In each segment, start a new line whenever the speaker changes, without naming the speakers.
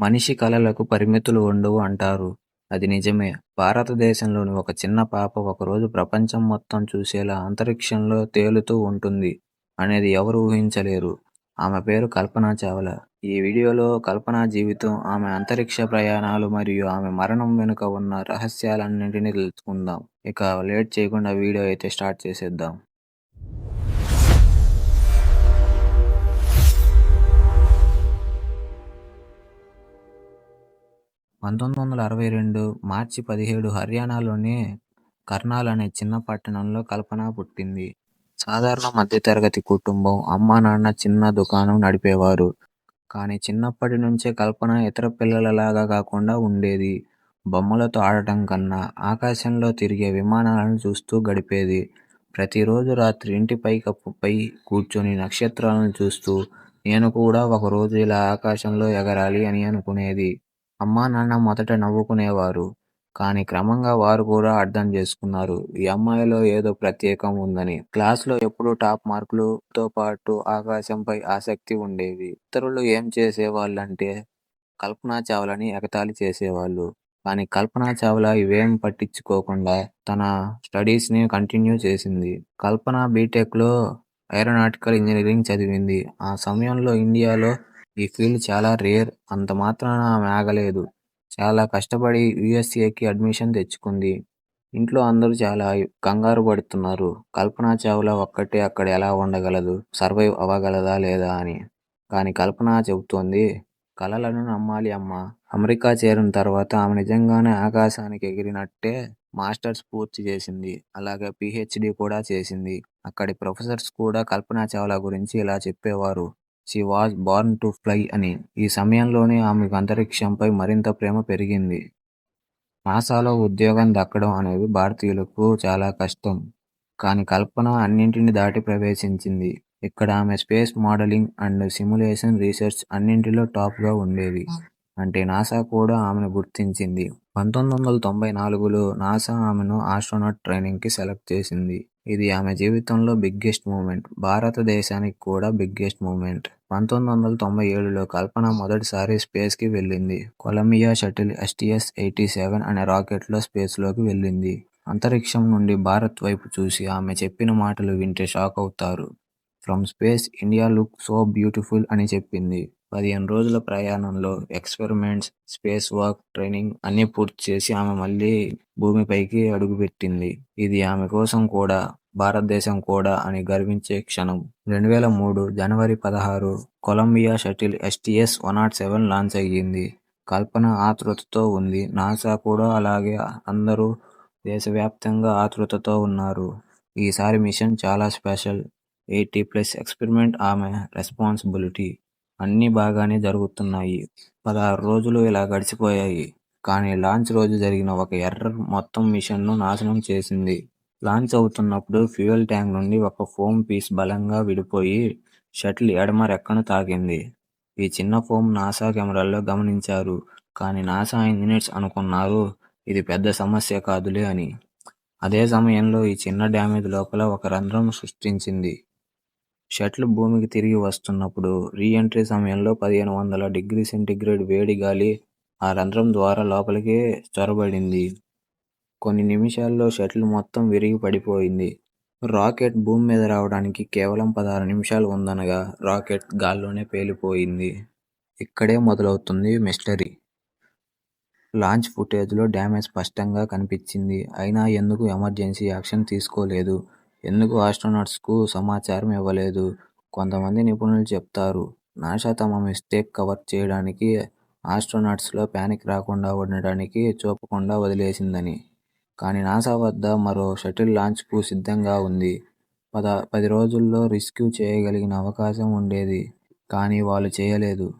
మనిషి కళలకు పరిమితులు ఉండవు అంటారు. అది నిజమే. భారతదేశంలోని ఒక చిన్న పాప ఒకరోజు ప్రపంచం మొత్తం చూసేలా అంతరిక్షంలో తేలుతూ ఉంటుంది అనేది ఎవరూ ఊహించలేరు. ఆమె పేరు కల్పన చావ్లా. ఈ వీడియోలో కల్పన జీవితం, ఆమె అంతరిక్ష ప్రయాణాలు మరియు ఆమె మరణం వెనుక ఉన్న రహస్యాలన్నింటినీ తెలుసుకుందాం. ఇక లేట్ చేయకుండా వీడియో అయితే స్టార్ట్ చేసేద్దాం. పంతొమ్మిది వందల అరవై రెండు మార్చి పదిహేడు హర్యానాలోని కర్నాల్ అనే చిన్న పట్టణంలో కల్పన పుట్టింది. సాధారణ మధ్యతరగతి కుటుంబం. అమ్మానాన్న చిన్న దుకాణం నడిపేవారు. కానీ చిన్నప్పటి నుంచే కల్పన ఇతర పిల్లలలాగా కాకుండా ఉండేది. బొమ్మలతో ఆడటం కన్నా ఆకాశంలో తిరిగే విమానాలను చూస్తూ గడిపేది. ప్రతిరోజు రాత్రి ఇంటి పైకప్పుపై కూర్చొని నక్షత్రాలను చూస్తూ నేను కూడా ఒకరోజు ఇలా ఆకాశంలో ఎగరాలి అని అనుకునేది. అమ్మానాన్న మొదట నవ్వుకునేవారు. కానీ క్రమంగా వారు కూడా అర్థం చేసుకున్నారు ఈ అమ్మాయిలో ఏదో ప్రత్యేకం ఉందని. క్లాసులో ఎప్పుడూ టాప్ మార్కులతో పాటు ఆకాశంపై ఆసక్తి ఉండేది. ఇతరులు ఏం చేసేవాళ్ళంటే కల్పన చావ్లాని ఎగతాళి చేసేవాళ్ళు. కానీ కల్పన చావ్లా ఇవేం పట్టించుకోకుండా తన స్టడీస్ని కంటిన్యూ చేసింది. కల్పన బీటెక్లో ఏరోనాటికల్ ఇంజనీరింగ్ చదివింది. ఆ సమయంలో ఇండియాలో ఈ ఫీల్డ్ చాలా రేర్. అంత మాత్రాన ఆమె ఆగలేదు. చాలా కష్టపడి యూఎస్ఏకి అడ్మిషన్ తెచ్చుకుంది. ఇంట్లో అందరూ చాలా కంగారు పడుతున్నారు. కల్పన చావ్లా ఒక్కటే అక్కడ ఎలా ఉండగలదు? సర్వైవ్ అవ్వగలదా లేదా అని. కానీ కల్పన చెబుతోంది కలలను నమ్మాలి అమ్మ అమెరికా చేరిన తర్వాత ఆమె నిజంగానే ఆకాశానికి ఎగిరినట్టే మాస్టర్స్ పూర్తి చేసింది. అలాగే పిహెచ్డి కూడా చేసింది. అక్కడి ప్రొఫెసర్స్ కూడా కల్పన చావ్లా గురించి ఇలా చెప్పేవారు. She was born to fly అని. ఈ సమయంలోనే ఆమెకు అంతరిక్షంపై మరింత ప్రేమ పెరిగింది. నాసాలో ఉద్యోగం దక్కడం అనేది భారతీయులకు చాలా కష్టం. కానీ కల్పన అన్నింటిని దాటి ప్రవేశించింది. ఇక్కడ ఆమె space modelling and simulation research అన్నింటిలో టాప్గా ఉండేది. అంటే నాసా కూడా ఆమెను గుర్తించింది. పంతొమ్మిది వందల తొంభై నాలుగులో నాసా ఆమెను ఆస్ట్రోనట్ ట్రైనింగ్కి సెలెక్ట్ చేసింది. ఇది ఆమె జీవితంలో బిగ్గెస్ట్ మూమెంట్. భారతదేశానికి కూడా బిగ్గెస్ట్ మూమెంట్. పంతొమ్మిది వందల తొంభై ఏడులో కల్పన మొదటిసారి స్పేస్కి Columbia shuttle STS eighty seven అనే రాకెట్లో స్పేస్లోకి అంతరిక్షం నుండి భారత్ వైపు చూసి ఆమె చెప్పిన మాటలు వింటే షాక్ అవుతారు. From space India look so beautiful అని చెప్పింది. పదిహేను రోజుల ప్రయాణంలో ఎక్స్పెరిమెంట్స్, స్పేస్ వాక్, ట్రైనింగ్ అన్నీ పూర్తి చేసి ఆమె మళ్ళీ భూమిపైకి అడుగుపెట్టింది. ఇది ఆమె కోసం కూడా, భారతదేశం కూడా అని గర్వించే క్షణం. రెండు వేల మూడు జనవరి పదహారు Columbia shuttle STS one nought seven launch అయ్యింది. కల్పన ఆతృతతో ఉంది. నాసా కూడా అలాగే అందరూ దేశవ్యాప్తంగా ఆతృతతో ఉన్నారు. ఈసారి మిషన్ చాలా స్పెషల్. ఎయిటీ ప్లస్ ఎక్స్పెరిమెంట్ ఆమె రెస్పాన్సిబిలిటీ. అన్నీ బాగానే జరుగుతున్నాయి. పదహారు రోజులు ఇలా గడిచిపోయాయి. కానీ లాంచ్ రోజు జరిగిన ఒక ఎర్రర్ మొత్తం మిషన్ను నాశనం చేసింది. లాంచ్ అవుతున్నప్పుడు ఫ్యూయల్ ట్యాంక్ నుండి ఒక ఫోమ్ పీస్ బలంగా విడిపోయి షటిల్ ఎడమ రెక్కను తాకింది. ఈ చిన్న ఫోమ్ నాసా కెమెరాల్లో గమనించారు. కానీ నాసా ఇంజనీర్స్ అనుకున్నారు ఇది పెద్ద సమస్య కాదులే అని. అదే సమయంలో ఈ చిన్న డ్యామేజ్ లోపల ఒక రంధ్రం సృష్టించింది. షటిల్ భూమికి తిరిగి వస్తున్నప్పుడు రీ ఎంట్రీ సమయంలో పదిహేను వందల డిగ్రీ సెంటీగ్రేడ్ వేడి గాలి ఆ రంధ్రం ద్వారా లోపలికి చొరబడింది. కొన్ని నిమిషాల్లో షటిల్ మొత్తం విరిగి పడిపోయింది. రాకెట్ భూమి మీద రావడానికి కేవలం పదహారు నిమిషాలు ఉందనగా రాకెట్ గాల్లోనే పేలిపోయింది. ఇక్కడే మొదలవుతుంది మిస్టరీ. లాంచ్ ఫుటేజ్లో డ్యామేజ్ స్పష్టంగా కనిపించింది. అయినా ఎందుకు ఎమర్జెన్సీ యాక్షన్ తీసుకోలేదు? ఎందుకు ఆస్ట్రోనాట్స్కు సమాచారం ఇవ్వలేదు? కొంతమంది నిపుణులు చెప్తారు నాసా తమ మిస్టేక్ కవర్ చేయడానికి, ఆస్ట్రోనాట్స్లో ప్యానిక్ పానిక్ రాకుండా ఉండడానికి చూపకుండా వదిలేసిందని. కానీ నాసా వద్ద మరో షటిల్ లాంచ్కు సిద్ధంగా ఉంది. పద పది రోజుల్లో రెస్క్యూ చేయగలిగిన అవకాశం ఉండేది. కానీ వాళ్ళు చేయలేదు.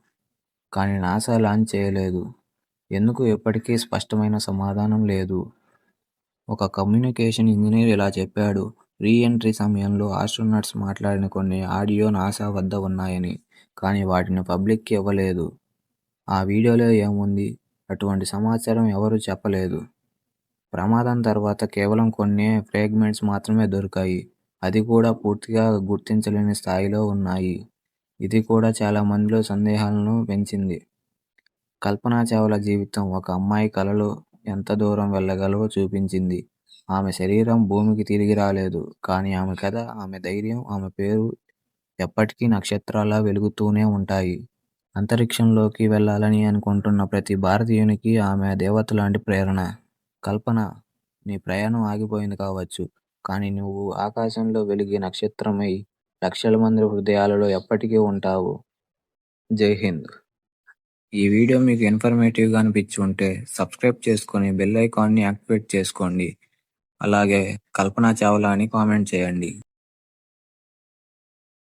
కానీ నాసా లాంచ్ చేయలేదు. ఎందుకు ఎప్పటికీ స్పష్టమైన సమాధానం లేదు. ఒక కమ్యూనికేషన్ ఇంజనీర్ ఇలా చెప్పాడు రీ ఎంట్రీ సమయంలో ఆస్ట్రోనట్స్ మాట్లాడిన కొన్ని ఆడియో నాసా వద్ద ఉన్నాయని. కానీ వాటిని పబ్లిక్కి ఇవ్వలేదు. ఆ వీడియోలో ఏముంది? అటువంటి సమాచారం ఎవరూ చెప్పలేదు. ప్రమాదం తర్వాత కేవలం కొన్ని ఫ్రేగ్మెంట్స్ మాత్రమే దొరికాయి. అది కూడా పూర్తిగా గుర్తించలేని స్థాయిలో ఉన్నాయి. ఇది కూడా చాలా మందిలో సందేహాలను పెంచింది. కల్పనా చావ్లా జీవితం ఒక అమ్మాయి కలలు ఎంత దూరం వెళ్ళగలవో చూపించింది. ఆమె శరీరం భూమికి తిరిగి రాలేదు. కానీ ఆమె కథ, ఆమె ధైర్యం, ఆమె పేరు ఎప్పటికీ నక్షత్రాలా వెలుగుతూనే ఉంటాయి. అంతరిక్షంలోకి వెళ్ళాలని అనుకుంటున్న ప్రతి భారతీయునికి ఆమె దేవత లాంటి ప్రేరణ. కల్పన నీ ప్రయాణం ఆగిపోయింది కావచ్చు. కానీ నువ్వు ఆకాశంలో వెలిగే నక్షత్రమై లక్షల మంది హృదయాలలో ఎప్పటికీ ఉంటావు. జై హింద్. ఈ వీడియో మీకు ఇన్ఫర్మేటివ్గా అనిపించి ఉంటే సబ్స్క్రైబ్ చేసుకుని బెల్ ఐకాన్ని యాక్టివేట్ చేసుకోండి. అలాగే కల్పన చావ్లా అని కామెంట్ చేయండి.